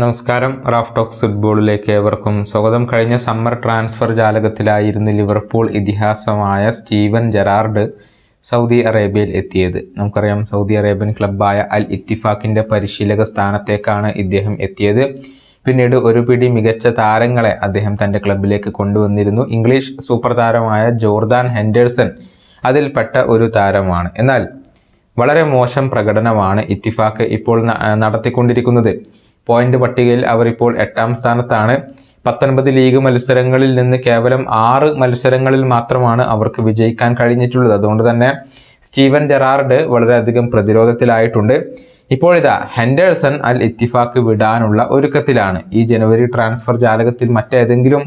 നമസ്കാരം. Raf talks ഫുട്ബോളിലേക്ക് ഏവർക്കും സ്വാഗതം. കഴിഞ്ഞ സമ്മർ ട്രാൻസ്ഫർ ജാലകത്തിലായിരുന്നു ലിവർപൂൾ ഇതിഹാസമായ സ്റ്റീവൻ ജെറാർഡ് സൗദി അറേബ്യയിൽ എത്തിയത്. നമുക്കറിയാം സൗദി അറേബ്യൻ ക്ലബ്ബായ അൽ ഇത്തിഫാക്കിന്റെ പരിശീലക സ്ഥാനത്തേക്കാണ് ഇദ്ദേഹം എത്തിയത്. പിന്നീട് ഒരു പിടി മികച്ച താരങ്ങളെ അദ്ദേഹം തന്റെ ക്ലബിലേക്ക് കൊണ്ടുവന്നിരുന്നു. ഇംഗ്ലീഷ് സൂപ്പർ താരമായ ജോർദാൻ ഹെൻഡേഴ്സൺ അതിൽപ്പെട്ട ഒരു താരമാണ്. എന്നാൽ വളരെ മോശം പ്രകടനമാണ് ഇത്തിഫാക്ക് ഇപ്പോൾ നടത്തിക്കൊണ്ടിരിക്കുന്നത്. പോയിന്റ് പട്ടികയിൽ അവർ ഇപ്പോൾ എട്ടാം സ്ഥാനത്താണ്. പത്തൊൻപത് ലീഗ് മത്സരങ്ങളിൽ നിന്ന് കേവലം ആറ് മത്സരങ്ങളിൽ മാത്രമാണ് അവർക്ക് വിജയിക്കാൻ കഴിഞ്ഞിട്ടുള്ളത്. അതുകൊണ്ട് തന്നെ സ്റ്റീവൻ ജെറാർഡ് വളരെയധികം പ്രതിരോധത്തിലായിട്ടുണ്ട്. ഇപ്പോഴിതാ ഹെൻഡേഴ്സൺ അൽ ഇത്തിഫാക്ക് വിടാനുള്ള ഒരുക്കത്തിലാണ്. ഈ ജനുവരി ട്രാൻസ്ഫർ ജാലകത്തിൽ മറ്റേതെങ്കിലും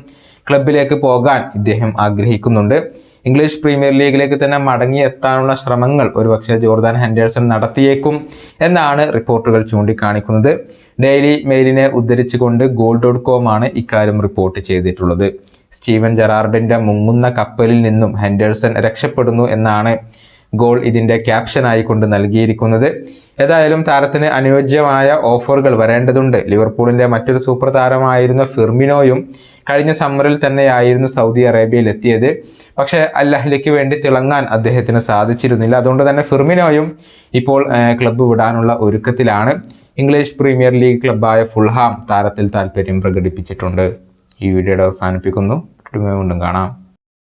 ക്ലബിലേക്ക് പോകാൻ ഇദ്ദേഹം ആഗ്രഹിക്കുന്നുണ്ട്. ഇംഗ്ലീഷ് പ്രീമിയർ ലീഗിലേക്ക് തന്നെ മടങ്ങി എത്താനുള്ള ശ്രമങ്ങൾ ഒരുപക്ഷെ ജോർദാൻ ഹെൻഡേഴ്സൺ നടത്തിയേക്കും എന്നാണ് റിപ്പോർട്ടുകൾ ചൂണ്ടിക്കാണിക്കുന്നത്. ഡെയിലി മെയിലിനെ ഉദ്ധരിച്ചുകൊണ്ട് ഗോൾ ഡോട്ട് കോം ആണ് ഇക്കാര്യം റിപ്പോർട്ട് ചെയ്തിട്ടുള്ളത്. സ്റ്റീവൻ ജെറാർഡിന്റെ മുങ്ങുന്ന കപ്പലിൽ നിന്നും ഹെൻഡേഴ്സൺ രക്ഷപ്പെടുന്നു എന്നാണ് ഗോൾ ഇതിന്റെ ക്യാപ്ഷനായി കൊണ്ട് നൽകിയിരിക്കുന്നത്. ഏതായാലും താരത്തിന് അനുയോജ്യമായ ഓഫറുകൾ വരേണ്ടതുണ്ട്. ലിവർപൂളിന്റെ മറ്റൊരു സൂപ്പർ താരമായിരുന്ന ഫിർമിനോയും കഴിഞ്ഞ സമ്മറിൽ തന്നെയായിരുന്നു സൗദി അറേബ്യയിൽ എത്തിയത്. പക്ഷേ അൽ അഹ്ലിക്ക് വേണ്ടി തിളങ്ങാൻ അദ്ദേഹത്തിന് സാധിച്ചിരുന്നില്ല. അതുകൊണ്ട് തന്നെ ഫിർമിനോയും ഇപ്പോൾ ക്ലബ്ബ് വിടാനുള്ള ഒരുക്കത്തിലാണ്. ഇംഗ്ലീഷ് പ്രീമിയർ ലീഗ് ക്ലബ്ബായ ഫുൾഹാം താരത്തിൽ താല്പര്യം പ്രകടിപ്പിച്ചിട്ടുണ്ട്. ഈ വീഡിയോയുടെ അവസാനിപ്പിക്കുന്നു. വീണ്ടും കാണാം.